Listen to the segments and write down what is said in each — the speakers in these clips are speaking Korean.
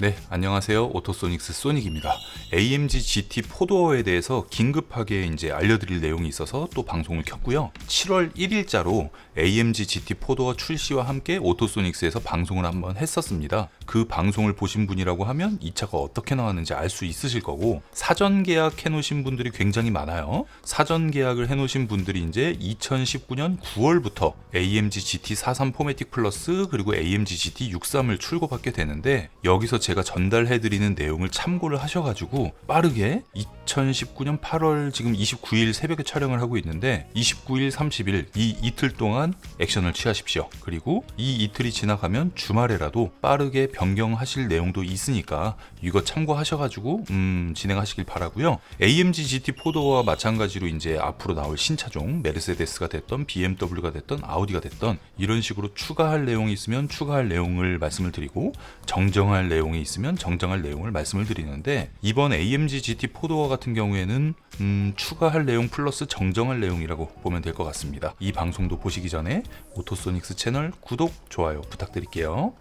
네, 안녕하세요. 오토소닉스 소닉입니다. AMG GT 포도어에 대해서 긴급하게 이제 알려드릴 내용이 있어서 또 방송을 켰고요. 7월 1일자로 AMG GT 포도어 출시와 함께 오토소닉스에서 방송을 한번 했었습니다. 그 방송을 보신 분이라고 하면 이 차가 어떻게 나왔는지 알 수 있으실 거고 사전 계약 해놓으신 분들이 굉장히 많아요. 사전 계약을 해놓으신 분들이 이제 2019년 9월부터 AMG GT 43 포매틱 플러스 그리고 AMG GT 63을 출고받게 되는데 여기서 제가 전달해드리는 내용을 참고를 하셔가지고 빠르게 2019년 8월 지금 29일 새벽에 촬영을 하고 있는데 29일, 30일 이 이틀 동안 액션을 취하십시오. 그리고 이 이틀이 지나가면 주말에라도 빠르게 변경하실 내용도 있으니까 이거 참고하셔가지고 음, 진행하시길 바라고요. AMG GT 포도와 마찬가지로 이제 앞으로 나올 신차종 메르세데스가 됐던 BMW가 됐던 아우디가 됐던 이런 식으로 추가할 내용이 있으면 추가할 내용을 말씀을 드리고 정정할 내용이 있으면 정정할 내용을 말씀을 드리는데 이번 AMG GT 포도와 같은 경우에는 음, 추가할 내용 플러스 정정할 내용이라고 보면 될 것 같습니다. 이 방송도 보시기 전에 오토소닉스 채널 구독, 좋아요 부탁드릴게요.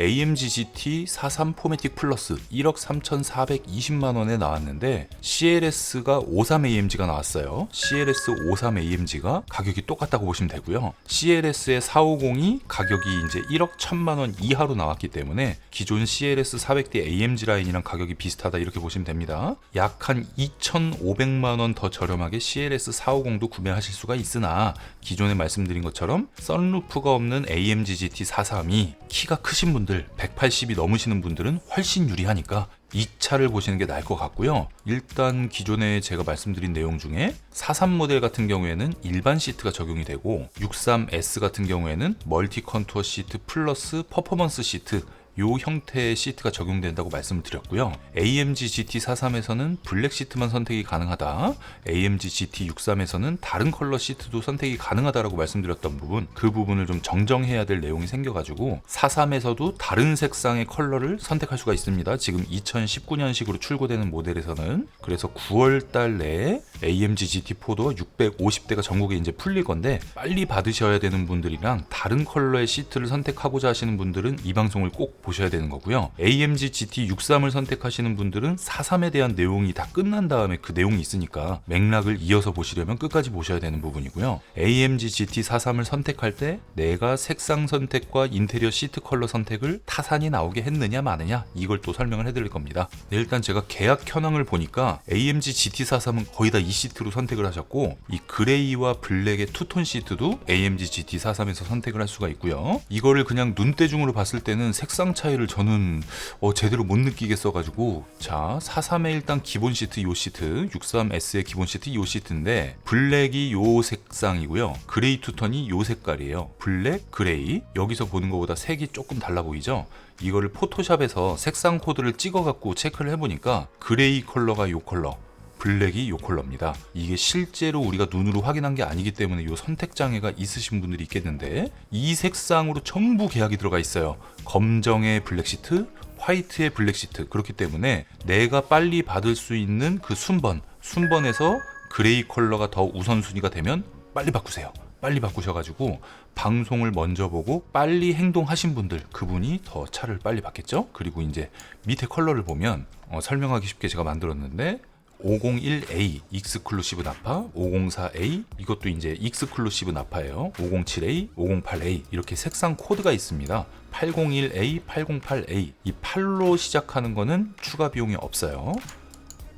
AMG GT 43 포매틱 플러스 1억 3,420만 원에 나왔는데 CLS가 53AMG가 나왔어요. CLS 53AMG가 가격이 똑같다고 보시면 되고요. CLS의 450이 가격이 이제 1억 1천만 원 이하로 나왔기 때문에 기존 CLS 400D AMG 라인이랑 가격이 비슷하다 이렇게 보시면 됩니다. 약 한 2,500만 원 더 저렴하게 CLS 450도 구매하실 수가 있으나 기존에 말씀드린 것처럼 썬루프가 없는 AMG GT 43이 키가 크신 분들 180이 넘으시는 분들은 훨씬 유리하니까 이 차를 보시는 게 나을 것 같고요. 일단 기존에 제가 말씀드린 내용 중에 43 모델 같은 경우에는 일반 시트가 적용이 되고 63S 같은 경우에는 멀티 컨투어 시트 플러스 퍼포먼스 시트 요 형태의 시트가 적용된다고 말씀을 드렸고요. AMG GT 43에서는 블랙 시트만 선택이 가능하다. AMG GT 63에서는 다른 컬러 시트도 선택이 가능하다라고 말씀드렸던 부분, 그 부분을 좀 정정해야 될 내용이 생겨가지고 43에서도 다른 색상의 컬러를 선택할 수가 있습니다. 지금 2019년식으로 출고되는 모델에서는 그래서 9월달 내에 AMG GT 포도 650대가 전국에 이제 풀릴 건데 빨리 받으셔야 되는 분들이랑 다른 컬러의 시트를 선택하고자 하시는 분들은 이 방송을 꼭 보셔야 되는 거고요. AMG GT 63을 선택하시는 분들은 43에 대한 내용이 다 끝난 다음에 그 내용이 있으니까 맥락을 이어서 보시려면 끝까지 보셔야 되는 부분이고요. AMG GT 43을 선택할 때 내가 색상 선택과 인테리어 시트 컬러 선택을 타산이 나오게 했느냐 마느냐 이걸 또 설명을 해드릴 겁니다. 네, 일단 제가 계약 현황을 보니까 AMG GT 43은 거의 다 이 시트로 선택을 하셨고 이 그레이와 블랙의 투톤 시트도 AMG GT 43에서 선택을 할 수가 있고요. 이거를 그냥 눈대중으로 봤을 때는 색상 차이를 저는 어, 제대로 못 느끼겠어가지고 자 43의 일단 기본 시트 요 시트 63S의 기본 시트 요 시트인데 블랙이 요 색상이고요. 그레이 투톤이 요 색깔이에요. 블랙 그레이. 여기서 보는 것보다 색이 조금 달라 보이죠? 이거를 포토샵에서 색상 코드를 찍어 갖고 체크를 해보니까 그레이 컬러가 요 컬러 블랙이 요 컬러입니다. 이게 실제로 우리가 눈으로 확인한 게 아니기 때문에 요 선택 장애가 있으신 분들이 있겠는데 이 색상으로 전부 계약이 들어가 있어요. 검정의 블랙 시트, 화이트의 블랙 시트. 그렇기 때문에 내가 빨리 받을 수 있는 그 순번, 순번에서 그레이 컬러가 더 우선순위가 되면 빨리 바꾸세요. 빨리 바꾸셔가지고 방송을 먼저 보고 빨리 행동하신 분들 그분이 더 차를 빨리 받겠죠. 그리고 이제 밑에 컬러를 보면 어, 설명하기 쉽게 제가 만들었는데 501A 익스클루시브 나파, 504A 이것도 이제 익스클루시브 나파예요. 507A, 508A 이렇게 색상 코드가 있습니다. 801A, 808A 이 8로 시작하는 거는 추가 비용이 없어요.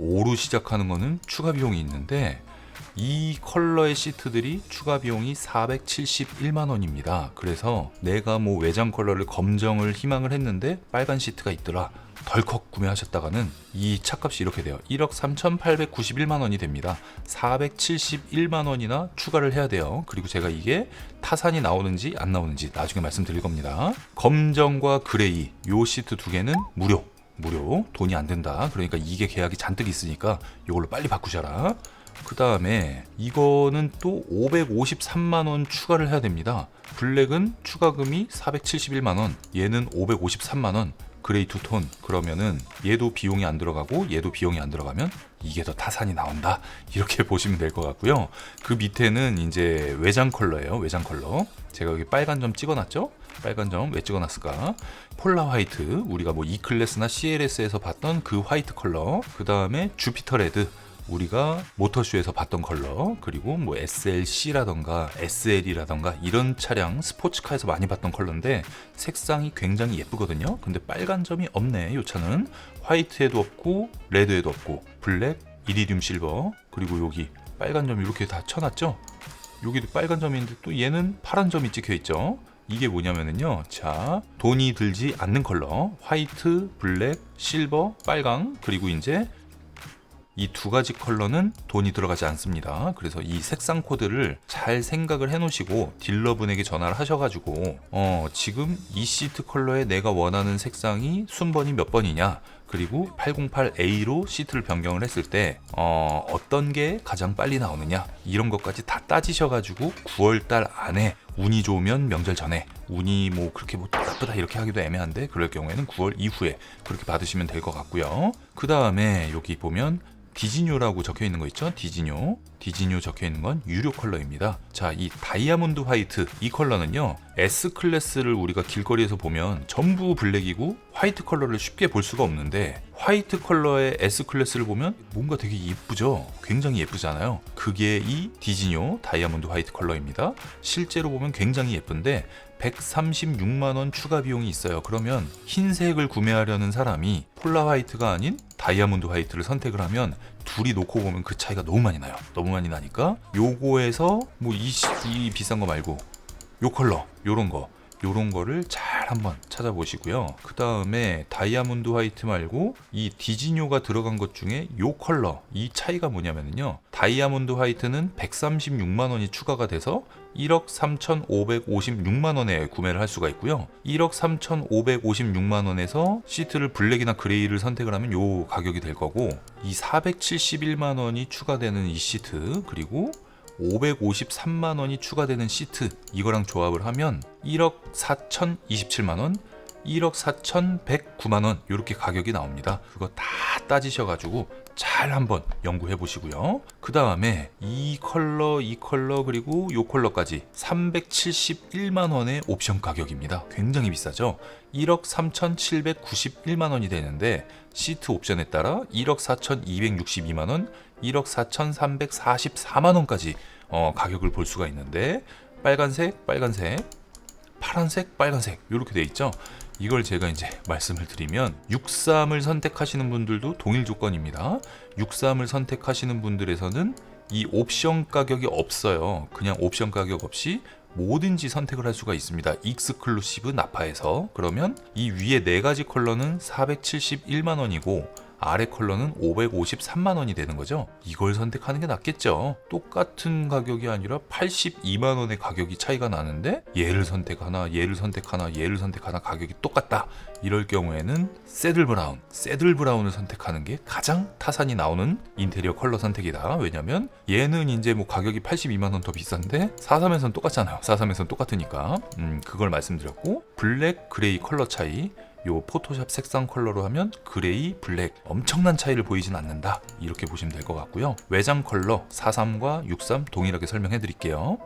5로 시작하는 거는 추가 비용이 있는데 이 컬러의 시트들이 추가 비용이 471만 원입니다. 그래서 내가 뭐 외장 컬러를 검정을 희망을 했는데 빨간 시트가 있더라. 덜컥 구매하셨다가는 이 차값이 이렇게 돼요. 1억 3,891만 원이 됩니다. 471만 원이나 추가를 해야 돼요. 그리고 제가 이게 타산이 나오는지 안 나오는지 나중에 말씀드릴 겁니다. 검정과 그레이 요 시트 두 개는 무료. 무료. 돈이 안 된다. 그러니까 이게 계약이 잔뜩 있으니까 이걸로 빨리 바꾸셔라. 그 다음에 이거는 또 553만 원 추가를 해야 됩니다. 블랙은 추가금이 471만 원, 얘는 553만 원. 그레이 투톤. 그러면은 얘도 비용이 안 들어가고 얘도 비용이 안 들어가면 이게 더 타산이 나온다. 이렇게 보시면 될 것 같고요. 그 밑에는 이제 외장 컬러예요 외장 컬러. 제가 여기 빨간 점 찍어놨죠? 빨간 점 왜 찍어놨을까? 폴라 화이트. 우리가 뭐 E 클래스나 CLS에서 봤던 그 화이트 컬러. 그 다음에 주피터 레드 우리가 모터쇼에서 봤던 컬러 그리고 뭐 SLC라던가 SL이라던가 이런 차량 스포츠카에서 많이 봤던 컬러인데 색상이 굉장히 예쁘거든요. 근데 빨간 점이 없네 이 차는. 화이트에도 없고 레드에도 없고 블랙 이리듐 실버 그리고 여기 빨간 점 이렇게 다 쳐놨죠? 여기도 빨간 점인데 또 얘는 파란 점이 찍혀 있죠? 이게 뭐냐면은요 자 돈이 들지 않는 컬러. 화이트 블랙 실버 빨강 그리고 이제 이 두 가지 컬러는 돈이 들어가지 않습니다. 그래서 이 색상 코드를 잘 생각을 해 놓으시고 딜러분에게 전화를 하셔가지고 어 지금 이 시트 컬러에 내가 원하는 색상이 순번이 몇 번이냐 그리고 808A로 시트를 변경을 했을 때 어, 어떤 게 가장 빨리 나오느냐 이런 것까지 다 따지셔가지고 9월달 안에 운이 좋으면 명절 전에 운이 뭐 그렇게 뭐 나쁘다 이렇게 하기도 애매한데 그럴 경우에는 9월 이후에 그렇게 받으시면 될 것 같고요. 그 다음에 여기 보면 디지뇨라고 적혀 있는 거 있죠? 디지뇨. 디지뇨 적혀 있는 건 유료 컬러입니다. 자, 이 다이아몬드 화이트 이 컬러는요. S 클래스를 우리가 길거리에서 보면 전부 블랙이고 화이트 컬러를 쉽게 볼 수가 없는데 화이트 컬러의 S 클래스를 보면 뭔가 되게 예쁘죠? 굉장히 예쁘잖아요. 그게 이 디지뇨 다이아몬드 화이트 컬러입니다. 실제로 보면 굉장히 예쁜데 136만 원 추가 비용이 있어요. 그러면 흰색을 구매하려는 사람이 폴라 화이트가 아닌 다이아몬드 화이트를 선택을 하면 둘이 놓고 보면 그 차이가 너무 많이 나요. 너무 많이 나니까 요거에서 뭐이 비싼 거 말고 요 컬러 요런 거 요런 거를 잘 한번 찾아보시고요. 그 다음에 다이아몬드 화이트 말고 이 디지뇨가 들어간 것 중에 요 컬러 이 차이가 뭐냐면요. 다이아몬드 화이트는 136만 원이 추가가 돼서 1억 3,556만 원에 구매를 할 수가 있고요. 1억 3,556만 원에서 시트를 블랙이나 그레이를 선택을 하면 요 가격이 될 거고 이 471만 원이 추가되는 이 시트 그리고 553만 원이 추가되는 시트 이거랑 조합을 하면 1억 4,027만 원, 1억 4,109만 원 이렇게 가격이 나옵니다. 그거 다 따지셔가지고 잘 한번 연구해 보시고요. 그 다음에 이 컬러, 이 컬러 그리고 이 컬러까지 371만 원의 옵션 가격입니다. 굉장히 비싸죠. 1억 3,791만 원이 되는데 시트 옵션에 따라 1억 4,262만 원, 1억 4,344만 원까지 어, 가격을 볼 수가 있는데 빨간색, 빨간색, 파란색, 빨간색 이렇게 돼 있죠. 이걸 제가 이제 말씀을 드리면 63을 선택하시는 분들도 동일 조건입니다. 63을 선택하시는 분들에서는 이 옵션 가격이 없어요. 그냥 옵션 가격 없이 뭐든지 선택을 할 수가 있습니다. 익스클루시브 나파에서 그러면 이 위에 네 가지 컬러는 471만 원이고 아래 컬러는 553만 원이 되는 거죠. 이걸 선택하는 게 낫겠죠. 똑같은 가격이 아니라 82만 원의 가격이 차이가 나는데 얘를 선택하나 얘를 선택하나 얘를 선택하나 가격이 똑같다. 이럴 경우에는 새들 브라운, 새들 브라운을 선택하는 게 가장 타산이 나오는 인테리어 컬러 선택이다. 왜냐면 얘는 이제 뭐 가격이 82만 원 더 비싼데 43에서는 똑같잖아요. 43에서는 똑같으니까. 음, 그걸 말씀드렸고 블랙, 그레이 컬러 차이 요 포토샵 색상 컬러로 하면 그레이, 블랙 엄청난 차이를 보이진 않는다. 이렇게 보시면 될 것 같고요. 외장 컬러 43과 63 동일하게 설명해 드릴게요.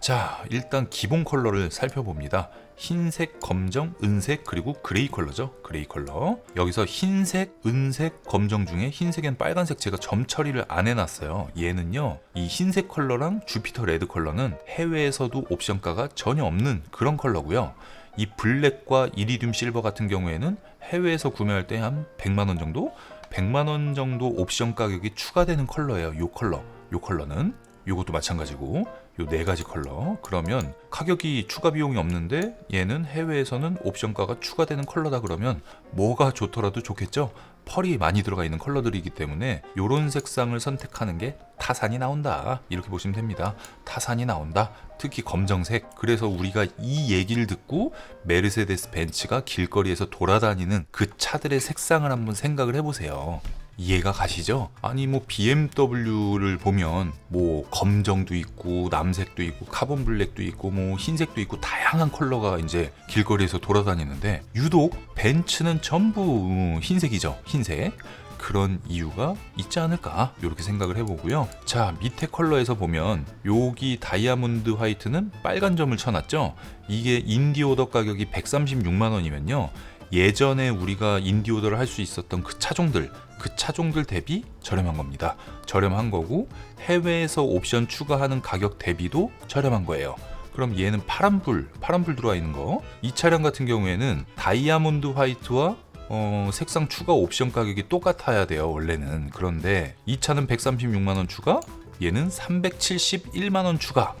자 일단 기본 컬러를 살펴봅니다. 흰색, 검정, 은색 그리고 그레이 컬러죠. 그레이 컬러. 여기서 흰색, 은색, 검정 중에 흰색엔 빨간색 제가 점 처리를 안 해놨어요. 얘는요 이 흰색 컬러랑 주피터 레드 컬러는 해외에서도 옵션가가 전혀 없는 그런 컬러고요 이 블랙과 이리듐 실버 같은 경우에는 해외에서 구매할 때 한 100만 원 정도, 100만 원 정도 옵션 가격이 추가되는 컬러예요. 요 컬러, 요 컬러는. 요것도 마찬가지고 요 네 가지 컬러. 그러면 가격이 추가 비용이 없는데 얘는 해외에서는 옵션가가 추가되는 컬러다 그러면 뭐가 좋더라도 좋겠죠. 펄이 많이 들어가 있는 컬러들이기 때문에 요런 색상을 선택하는 게 타산이 나온다. 이렇게 보시면 됩니다. 타산이 나온다. 특히 검정색. 그래서 우리가 이 얘기를 듣고 메르세데스 벤츠가 길거리에서 돌아다니는 그 차들의 색상을 한번 생각을 해보세요. 이해가 가시죠? 아니 뭐 BMW를 보면 뭐 검정도 있고 남색도 있고 카본 블랙도 있고 뭐 흰색도 있고 다양한 컬러가 이제 길거리에서 돌아다니는데 유독 벤츠는 전부 흰색이죠. 흰색. 그런 이유가 있지 않을까 이렇게 생각을 해보고요. 자 밑에 컬러에서 보면 여기 다이아몬드 화이트는 빨간 점을 쳐놨죠. 이게 인디오더 가격이 136만 원이면요. 예전에 우리가 인디오더를 할 수 있었던 그 차종들 그 차종들 대비 저렴한 겁니다. 저렴한 거고 해외에서 옵션 추가하는 가격 대비도 저렴한 거예요. 그럼 얘는 파란불, 파란불 들어와 있는 거. 이 차량 같은 경우에는 다이아몬드 화이트와 어, 색상 추가 옵션 가격이 똑같아야 돼요, 원래는. 그런데 이 차는 136만원 추가, 얘는 371만원 추가.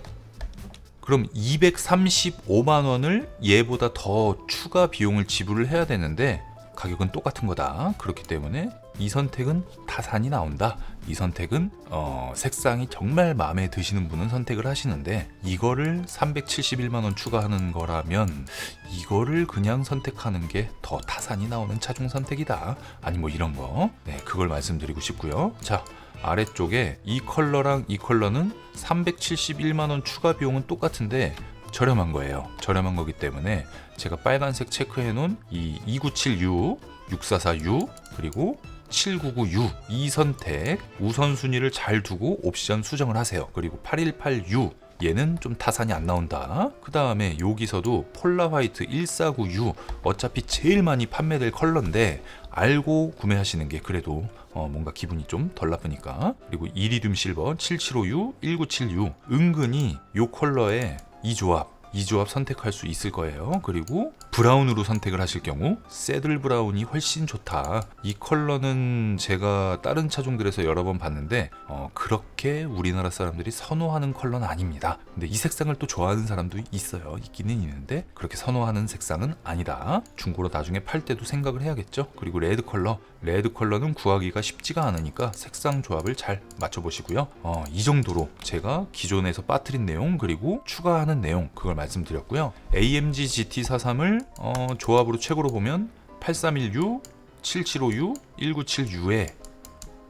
그럼 235만원을 얘보다 더 추가 비용을 지불을 해야 되는데, 가격은 똑같은 거다. 그렇기 때문에 이 선택은 타산이 나온다. 이 선택은 어, 색상이 정말 마음에 드시는 분은 선택을 하시는데 이거를 371만 원 추가하는 거라면 이거를 그냥 선택하는 게 더 타산이 나오는 차종 선택이다. 아니 뭐 이런 거. 네, 그걸 말씀드리고 싶고요. 자, 아래쪽에 이 컬러랑 이 컬러는 371만 원 추가 비용은 똑같은데 저렴한 거예요. 저렴한 거기 때문에 제가 빨간색 체크해 놓은 이 297U, 644U 그리고 799U 이 선택 우선순위를 잘 두고 옵션 수정을 하세요. 그리고 818U 얘는 좀 타산이 안 나온다. 그 다음에 여기서도 폴라 화이트 149U 어차피 제일 많이 판매될 컬러인데 알고 구매하시는 게 그래도 어, 뭔가 기분이 좀 덜 나쁘니까. 그리고 이리듐 실버 775U 197U 은근히 요 컬러에 이 조합 이 조합 선택할 수 있을 거예요. 그리고 브라운으로 선택을 하실 경우 새들 브라운이 훨씬 좋다. 이 컬러는 제가 다른 차종들에서 여러 번 봤는데 어, 그렇게 우리나라 사람들이 선호하는 컬러는 아닙니다. 근데 이 색상을 또 좋아하는 사람도 있어요. 있기는 있는데 그렇게 선호하는 색상은 아니다. 중고로 나중에 팔 때도 생각을 해야겠죠. 그리고 레드 컬러 레드 컬러는 구하기가 쉽지가 않으니까 색상 조합을 잘 맞춰보시고요. 어, 이 정도로 제가 기존에서 빠뜨린 내용 그리고 추가하는 내용 그걸 말씀드렸고요. AMG GT43을 어, 조합으로 최고로 보면 831U, 775U, 197U의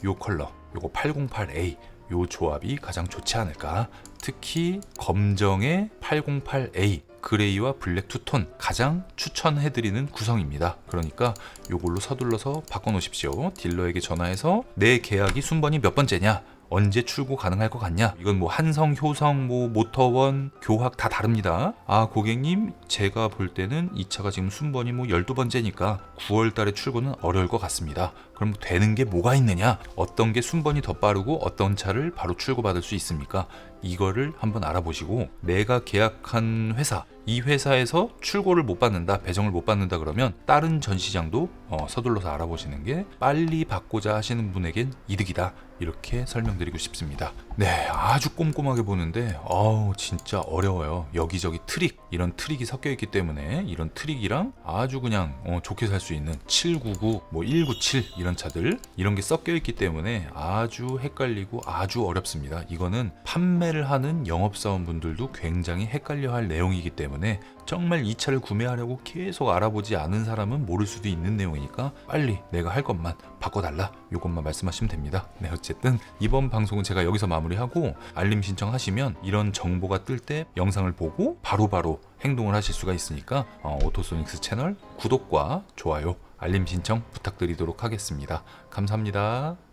요 컬러, 요거 808A 요 조합이 가장 좋지 않을까. 특히 검정의 808A 그레이와 블랙 투톤 가장 추천해드리는 구성입니다. 그러니까 요걸로 서둘러서 바꿔놓으십시오. 딜러에게 전화해서 내 계약이 순번이 몇 번째냐? 언제 출고 가능할 것 같냐? 이건 뭐 한성, 효성, 뭐 모터원, 교학 다 다릅니다. 아 고객님 제가 볼 때는 이 차가 지금 순번이 뭐 12번째니까 9월 달에 출고는 어려울 것 같습니다. 그럼 되는 게 뭐가 있느냐? 어떤 게 순번이 더 빠르고 어떤 차를 바로 출고받을 수 있습니까? 이거를 한번 알아보시고 내가 계약한 회사 이 회사에서 출고를 못 받는다 배정을 못 받는다 그러면 다른 전시장도 어, 서둘러서 알아보시는 게 빨리 받고자 하시는 분에겐 이득이다 이렇게 설명드리고 싶습니다. 네 아주 꼼꼼하게 보는데 어우 진짜 어려워요. 여기저기 트릭 이런 트릭이 섞여 있기 때문에 이런 트릭이랑 아주 그냥 어, 좋게 살 수 있는 799 뭐 197 이런 차들 이런 게 섞여 있기 때문에 아주 헷갈리고 아주 어렵습니다. 이거는 판매 를 하는 영업사원분들도 굉장히 헷갈려 할 내용이기 때문에 정말 이 차를 구매하려고 계속 알아보지 않은 사람은 모를 수도 있는 내용이니까 빨리 내가 할 것만 바꿔달라. 이것만 말씀하시면 됩니다. 네 어쨌든 이번 방송은 제가 여기서 마무리하고 알림 신청하시면 이런 정보가 뜰 때 영상을 보고 바로바로 행동을 하실 수가 있으니까 어, 오토소닉스 채널 구독과 좋아요 알림 신청 부탁드리도록 하겠습니다. 감사합니다